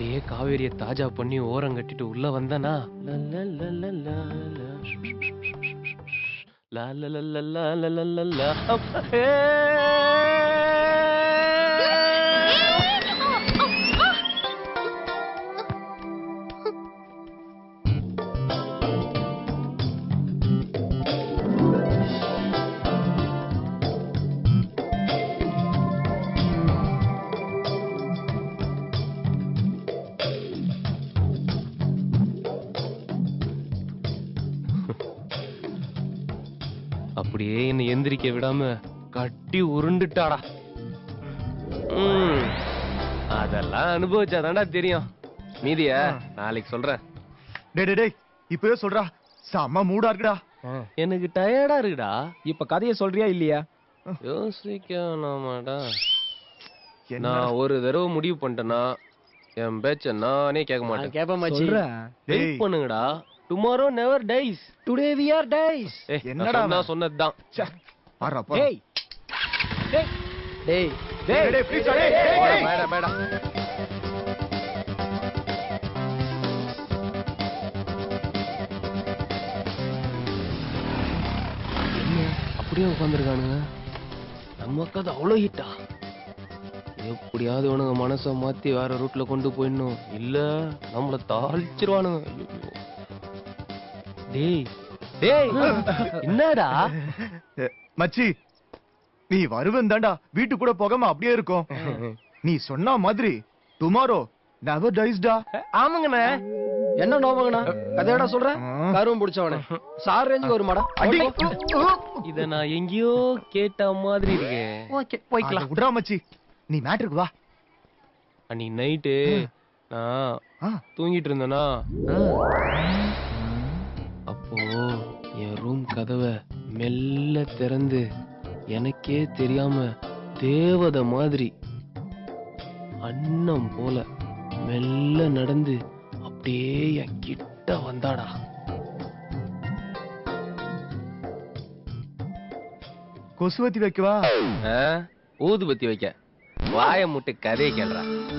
அப்படியே காவேரிய தாஜா பண்ணி ஓரம் கட்டிட்டு உள்ள வந்தனா லா லா லா லா லா லா லா லா அப்படியே என்னை எந்திரிக்க விடாம கட்டி உருண்டுட்டாடா. ம், அதெல்லாம் அனுபவிச்சாதான்டா தெரியும். மீதிய நாளைக்கு சொல்றேன். டேய் டேய் டேய் இப்பவே சொல்றா. செம்ம மூடா இருக்குடா. எனக்கு டயர்டா இருக்குடா. இப்ப கதையை சொல்றியா இல்லையா? யோசிக்கணுமாடா. நான் ஒரு தடவை முடிவு பண்ணிட்டேன்னா என் பேச்ச நானே கேட்க மாட்டேன். கேப்ப மச்சி சொல்றேன். டேய். வெயிட் பண்ணுங்கடா. Tomorrow never dies today we are dies என்னடா அவன்? சொன்னதுதான். பாருடா, பாரு. டேய். டேய். டேய். டேய் டா, டேய், டேய், பேடா என்ன? அப்படியே உட்காந்துருக்கானுங்க நம்ம கதை அவ்வளோ ஹிட்டா எப்படியாவது இவனுங்க மனசை மாத்தி வேற ரூட்ல கொண்டு போயிடணும். இல்ல நம்மள தாளிச்சிருவானுங்க. டேய் டேய் என்னடா? மச்சி நீ வருவன் தாண்டா. வீட்டு கூட போகாம அப்படியே இருக்கும். நீ சொன்ன மாதிரி டுமாரோ நெவர் டைஸ்டா ஆமாங்கண்ணே. என்ன நோபங்கண்ணா கதையடா சொல்ற? கருவம் பிடிச்சவனே. சார் ரேஞ்சுக்கு வருமாடா? அடி. இத நான் எங்கேயோ கேட்ட மாதிரி இருக்கே. ஓகே அட, விட்றா மச்சி. நீ மேட்ருக்கு வா. அன்னைக்கு நைட்டு நான் தூங்கிட்டு இருந்தேனா? கதவை மெல்ல திறந்து எனக்கே தெரியாம தேவத மாதிரி அன்னம் போல மெல்ல நடந்து அப்படியே என் கிட்ட வந்தாடா. கொசுவத்தி வைக்கவா? ஊதுபத்தி வைக்க. வாய முட்டு கதையை கேள்றா